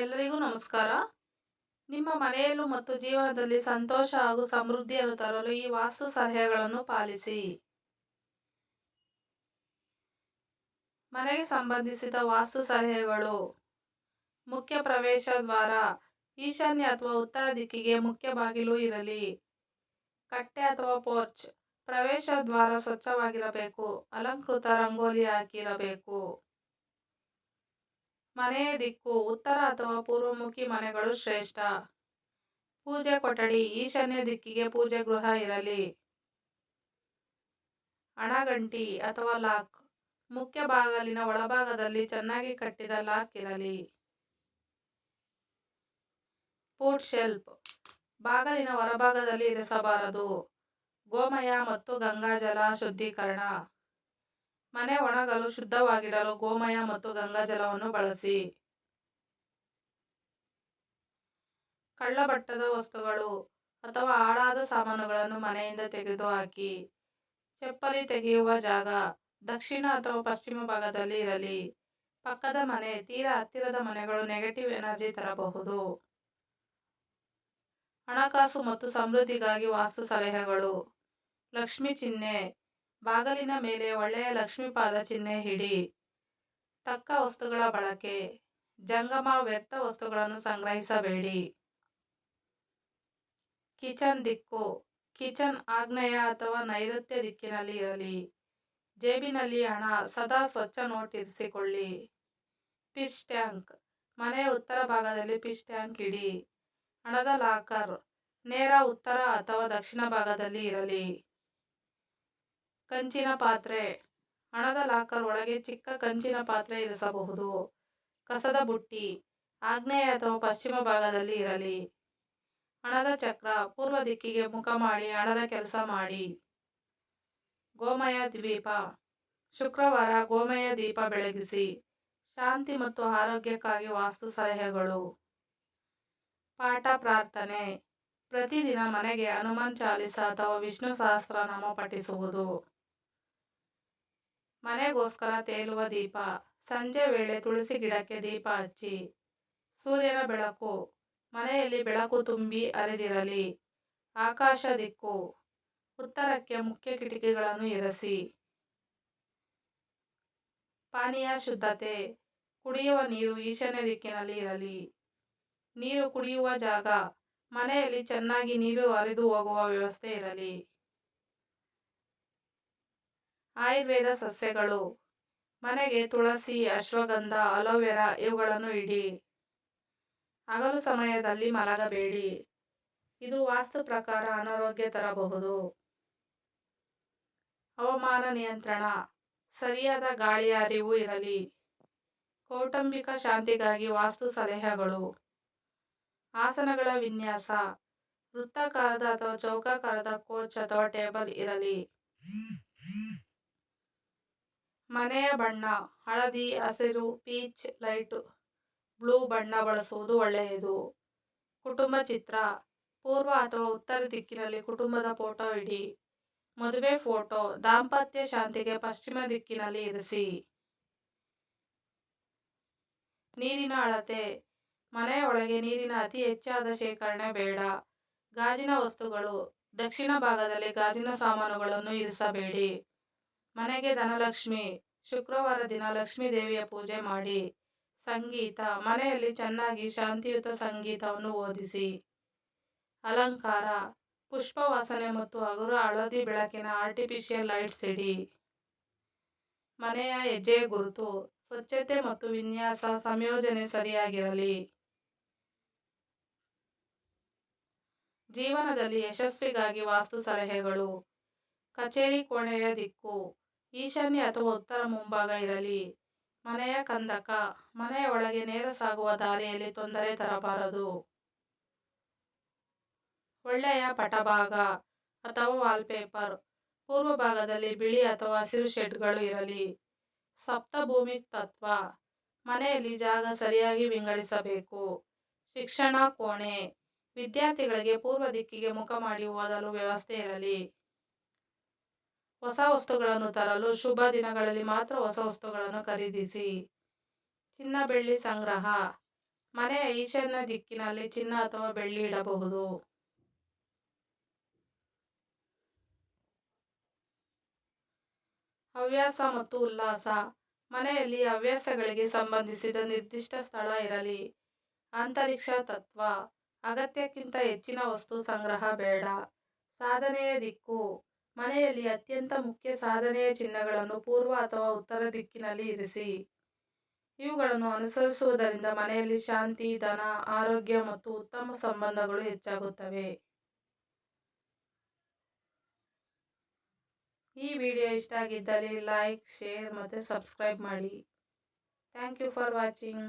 ಎಲ್ಲರಿಗೂ ನಮಸ್ಕಾರ. ನಿಮ್ಮ ಮನೆಯಲ್ಲೂ ಮತ್ತು ಜೀವನದಲ್ಲಿ ಸಂತೋಷ ಹಾಗೂ ಸಮೃದ್ಧಿಯನ್ನು ತರಲು ಈ ವಾಸ್ತು ಸಲಹೆಗಳನ್ನು ಪಾಲಿಸಿ. ಮನೆಗೆ ಸಂಬಂಧಿಸಿದ ವಾಸ್ತು ಸಲಹೆಗಳು. ಮುಖ್ಯ ಪ್ರವೇಶ ದ್ವಾರ, ಈಶಾನ್ಯ ಅಥವಾ ಉತ್ತರ ದಿಕ್ಕಿಗೆ ಮುಖ್ಯ ಬಾಗಿಲು ಇರಲಿ. ಕಟ್ಟೆ ಅಥವಾ ಪೋರ್ಚ್, ಪ್ರವೇಶ ದ್ವಾರ ಸ್ವಚ್ಛವಾಗಿರಬೇಕು, ಅಲಂಕೃತ ರಂಗೋಲಿ ಹಾಕಿರಬೇಕು. ಮನೆಯ ದಿಕ್ಕು ಉತ್ತರ ಅಥವಾ ಪೂರ್ವಮುಖಿ ಮನೆಗಳು ಶ್ರೇಷ್ಠ. ಪೂಜೆ ಕೊಠಡಿ, ಈಶಾನ್ಯ ದಿಕ್ಕಿಗೆ ಪೂಜೆ ಗೃಹ ಇರಲಿ. ಅಣಗಂಟಿ ಅಥವಾ ಲಾಕ್, ಮುಖ್ಯ ಬಾಗಲಿನ ಒಳಭಾಗದಲ್ಲಿ ಚೆನ್ನಾಗಿ ಕಟ್ಟಿದ ಲಾಕ್ ಇರಲಿ. ಫುಡ್ ಶೆಲ್ಫ್ ಬಾಗಲಿನ ಹೊರಭಾಗದಲ್ಲಿ ಇರಿಸಬಾರದು. ಗೋಮಯ ಮತ್ತು ಗಂಗಾಜಲ ಶುದ್ಧೀಕರಣ. ಮನೆ ಒಣಗಲು ಶುದ್ಧವಾಗಿಡಲು ಗೋಮಯ ಮತ್ತು ಗಂಗಾಜಲವನ್ನು ಬಳಸಿ. ಕಳ್ಳಬಟ್ಟದ ವಸ್ತುಗಳು ಅಥವಾ ಹಾಳಾದ ಸಾಮಾನುಗಳನ್ನು ಮನೆಯಿಂದ ತೆಗೆದುಹಾಕಿ ಚಪ್ಪಲಿ ತೆಗೆಯುವ ಜಾಗ ದಕ್ಷಿಣ ಅಥವಾ ಪಶ್ಚಿಮ ಭಾಗದಲ್ಲಿ ಇರಲಿ. ಪಕ್ಕದ ಮನೆ, ತೀರ ಹತ್ತಿರದ ಮನೆಗಳು ನೆಗೆಟಿವ್ ಎನರ್ಜಿ ತರಬಹುದು. ಹಣಕಾಸು ಮತ್ತು ಸಮೃದ್ಧಿಗಾಗಿ ವಾಸ್ತು ಸಲಹೆಗಳು. ಲಕ್ಷ್ಮಿ ಚಿಹ್ನೆ ಬಾಗಲಿನ ಮೇಲೆ ಒಳ್ಳೆಯ ಲಕ್ಷ್ಮೀಪಾದ ಚಿಹ್ನೆ ಹಿಡಿ, ತಕ್ಕ ವಸ್ತುಗಳ ಬಳಕೆ, ಜಂಗಮ ವ್ಯರ್ಥ ವಸ್ತುಗಳನ್ನು ಸಂಗ್ರಹಿಸಬೇಡಿ. ಕಿಚನ್ ದಿಕ್ಕು, ಕಿಚನ್ ಆಗ್ನೇಯ ಅಥವಾ ನೈಋತ್ಯ ದಿಕ್ಕಿನಲ್ಲಿ ಇರಲಿ, ಜೇಬಿನಲ್ಲಿ ಹಣ, ಸದಾ ಸ್ವಚ್ಛ ನೋಟ್ ಇರಿಸಿಕೊಳ್ಳಿ. ಫಿಶ್ ಟ್ಯಾಂಕ್ ಮನೆಯ ಉತ್ತರ ಭಾಗದಲ್ಲಿ ಫಿಶ್ ಟ್ಯಾಂಕ್ ಇಡಿ, ಹಣದ ಲಾಕರ್, ನೇರ ಉತ್ತರ ಅಥವಾ ದಕ್ಷಿಣ ಭಾಗದಲ್ಲಿ ಇರಲಿ. ಕಂಚಿನ ಪಾತ್ರೆ. ಹಣದ ಲಾಕರ್ ಒಳಗೆ ಚಿಕ್ಕ ಕಂಚಿನ ಪಾತ್ರೆ ಇರಿಸಬಹುದು. ಕಸದ ಬುಟ್ಟಿ, ಆಗ್ನೇಯ ಅಥವಾ ಪಶ್ಚಿಮ ಭಾಗದಲ್ಲಿ ಇರಲಿ. ಹಣದ ಚಕ್ರ, ಪೂರ್ವ ದಿಕ್ಕಿಗೆ ಮುಖ ಮಾಡಿ, ಹಣದ ಕೆಲಸ ಮಾಡಿ. ಗೋಮಯ ದ್ವೀಪ. ಶುಕ್ರವಾರ ಗೋಮಯ ದೀಪ ಬೆಳಗಿಸಿ, ಶಾಂತಿ ಮತ್ತು ಆರೋಗ್ಯಕ್ಕಾಗಿ ವಾಸ್ತು ಸಲಹೆಗಳು. ಪಾಠ, ಪ್ರಾರ್ಥನೆ. ಪ್ರತಿದಿನ ಮನೆಗೆ ಹನುಮಾನ್ ಚಾಲಿಸ ಅಥವಾ ವಿಷ್ಣು ಸಹಸ್ರನಾಮ ಪಠಿಸುವುದು. ಮನೆಗೋಸ್ಕರ ತೇಲುವ ದೀಪ. ಸಂಜೆ ವೇಳೆ ತುಳಸಿ ಗಿಡಕ್ಕೆ ದೀಪ ಹಚ್ಚಿ. ಸೂರ್ಯನ ಬೆಳಕು. ಮನೆಯಲ್ಲಿ ಬೆಳಕು ತುಂಬಿ ಅರೆದಿರಲಿ. ಆಕಾಶ ದಿಕ್ಕು. ಉತ್ತರಕ್ಕೆ ಮುಖ್ಯ ಕಿಟಕಿಗಳನ್ನು ಇರಿಸಿ. ಪಾನೀಯ ಶುದ್ಧತೆ. ಕುಡಿಯುವ ನೀರು ಈಶಾನ್ಯ ದಿಕ್ಕಿನಲ್ಲಿ ಇರಲಿ. ನೀರು ಕುಡಿಯುವ ಜಾಗ. ಮನೆಯಲ್ಲಿ ಚೆನ್ನಾಗಿ ನೀರು ಹರಿದು ಹೋಗುವ ವ್ಯವಸ್ಥೆ ಇರಲಿ. ಆಯುರ್ವೇದ ಸಸ್ಯಗಳು. ಮನೆಗೆ ತುಳಸಿ, ಅಶ್ವಗಂಧ, ಅಲೋವೆರಾ ಇವುಗಳನ್ನು ಇಡಿ. ಹಗಲು ಸಮಯದಲ್ಲಿ ಮಲಗಬೇಡಿ. ಇದು ವಾಸ್ತು ಪ್ರಕಾರ ಅನಾರೋಗ್ಯ ತರಬಹುದು. ಹವಾಮಾನ ನಿಯಂತ್ರಣ. ಸರಿಯಾದ ಗಾಳಿಯ ಅರಿವು ಇರಲಿ. ಕೌಟುಂಬಿಕ ಶಾಂತಿಗಾಗಿ ವಾಸ್ತು ಸಲಹೆಗಳು. ಆಸನಗಳ ವಿನ್ಯಾಸ. ವೃತ್ತಾಕಾರದ ಅಥವಾ ಚೌಕಾಕಾರದ ಕೋಚ್ ಅಥವಾ ಟೇಬಲ್ ಇರಲಿ. ಮನೆಯ ಬಣ್ಣ, ಹಳದಿ, ಹಸಿರು, ಪೀಚ್, ಲೈಟ್, ಬ್ಲೂ ಬಣ್ಣ ಬಳಸುವುದು ಒಳ್ಳೆಯದು. ಕುಟುಂಬ ಚಿತ್ರ, ಪೂರ್ವ ಅಥವಾ ಉತ್ತರ ದಿಕ್ಕಿನಲ್ಲಿ ಕುಟುಂಬದ ಫೋಟೋ ಇಡಿ. ಮದುವೆ ಫೋಟೋ, ದಾಂಪತ್ಯ ಶಾಂತಿಗೆ ಪಶ್ಚಿಮ ದಿಕ್ಕಿನಲ್ಲಿ ಇರಿಸಿ. ನೀರಿನ ಅಳತೆ ಮನೆಯ ಒಳಗೆ ನೀರಿನ ಅತಿ ಹೆಚ್ಚಾದ ಶೇಖರಣೆ ಬೇಡ. ಗಾಜಿನ ವಸ್ತುಗಳು, ದಕ್ಷಿಣ ಭಾಗದಲ್ಲಿ ಗಾಜಿನ ಸಾಮಾನುಗಳನ್ನು ಇರಿಸಬೇಡಿ. ಮನೆಗೆ ಧನಲಕ್ಷ್ಮಿ. ಶುಕ್ರವಾರ ದಿನ ಲಕ್ಷ್ಮೀ ದೇವಿಯ ಪೂಜೆ ಮಾಡಿ. ಸಂಗೀತ. ಮನೆಯಲ್ಲಿ ಚೆನ್ನಾಗಿ ಶಾಂತಿಯುತ ಸಂಗೀತವನ್ನು ಓದಿಸಿ. ಅಲಂಕಾರ. ಪುಷ್ಪ ವಾಸನೆ ಮತ್ತು ಹಗುರ ಹಳದಿ ಬೆಳಕಿನ ಆರ್ಟಿಫಿಷಿಯಲ್ ಲೈಟ್ಸ್ ಇಡಿ. ಮನೆಯ ಹೆಜ್ಜೆ ಗುರುತು. ಸ್ವಚ್ಛತೆ ಮತ್ತು ವಿನ್ಯಾಸ ಸಂಯೋಜನೆ ಸರಿಯಾಗಿರಲಿ. ಜೀವನದಲ್ಲಿ ಯಶಸ್ವಿಗಾಗಿ ವಾಸ್ತು ಸಲಹೆಗಳು. ಕಚೇರಿ ಕೋಣೆಯ ದಿಕ್ಕು. ಈಶಾನ್ಯ ಅಥವಾ ಉತ್ತರ ಮುಂಭಾಗ ಇರಲಿ. ಮನೆಯ ಕಂದಕ, ಮನೆಯ ಒಳಗೆ ನೇರ ಸಾಗುವ ದಾರಿಯಲ್ಲಿ ತೊಂದರೆ ತರಬಾರದು. ಒಳ್ಳೆಯ ಪಟಭಾಗ ಅಥವಾ ವಾಲ್ಪೇಪರ್ ಪೂರ್ವ ಭಾಗದಲ್ಲಿ ಬಿಳಿ ಅಥವಾ ಹಸಿರು ಶೆಡ್ಗಳು ಇರಲಿ. ಸಪ್ತಭೂಮಿ ತತ್ವ, ಮನೆಯಲ್ಲಿ ಜಾಗ ಸರಿಯಾಗಿ ವಿಂಗಡಿಸಬೇಕು. ಶಿಕ್ಷಣ ಕೋಣೆ, ವಿದ್ಯಾರ್ಥಿಗಳಿಗೆ ಪೂರ್ವ ದಿಕ್ಕಿಗೆ ಮುಖ ಮಾಡಿ ಓದಲು ವ್ಯವಸ್ಥೆ ಇರಲಿ. ಹೊಸ ವಸ್ತುಗಳನ್ನು ತರಲು ಶುಭ ದಿನಗಳಲ್ಲಿ ಮಾತ್ರ ಹೊಸ ವಸ್ತುಗಳನ್ನು ಖರೀದಿಸಿ. ಚಿನ್ನ ಬೆಳ್ಳಿ ಸಂಗ್ರಹ. ಮನೆಯ ಈಶಾನ್ಯ ದಿಕ್ಕಿನಲ್ಲಿ ಚಿನ್ನ ಅಥವಾ ಬೆಳ್ಳಿ ಇಡಬಹುದು. ಹವ್ಯಾಸ ಮತ್ತು ಉಲ್ಲಾಸ. ಮನೆಯಲ್ಲಿ ಹವ್ಯಾಸಗಳಿಗೆ ಸಂಬಂಧಿಸಿದ ನಿರ್ದಿಷ್ಟ ಸ್ಥಳ ಇರಲಿ. ಅಂತರಿಕ್ಷ ತತ್ವ. ಅಗತ್ಯಕ್ಕಿಂತ ಹೆಚ್ಚಿನ ವಸ್ತು ಸಂಗ್ರಹ ಬೇಡ. ಸಾಧನೆಯ ದಿಕ್ಕು. ಮನೆಯಲ್ಲಿ ಅತ್ಯಂತ ಮುಖ್ಯ ಸಾಧನೆಯ ಚಿಹ್ನೆಗಳನ್ನು ಪೂರ್ವ ಅಥವಾ ಉತ್ತರ ದಿಕ್ಕಿನಲ್ಲಿ ಇರಿಸಿ. ಇವುಗಳನ್ನು ಅನುಸರಿಸುವುದರಿಂದ ಮನೆಯಲ್ಲಿ ಶಾಂತಿ, ಧನ, ಆರೋಗ್ಯ ಮತ್ತು ಉತ್ತಮ ಸಂಬಂಧಗಳು ಹೆಚ್ಚಾಗುತ್ತವೆ. ಈ ವಿಡಿಯೋ ಇಷ್ಟ ಆಗಿದ್ದಲ್ಲಿ ಲೈಕ್, ಶೇರ್ ಮತ್ತು ಸಬ್ಸ್ಕ್ರೈಬ್ ಮಾಡಿ. Thank you for watching.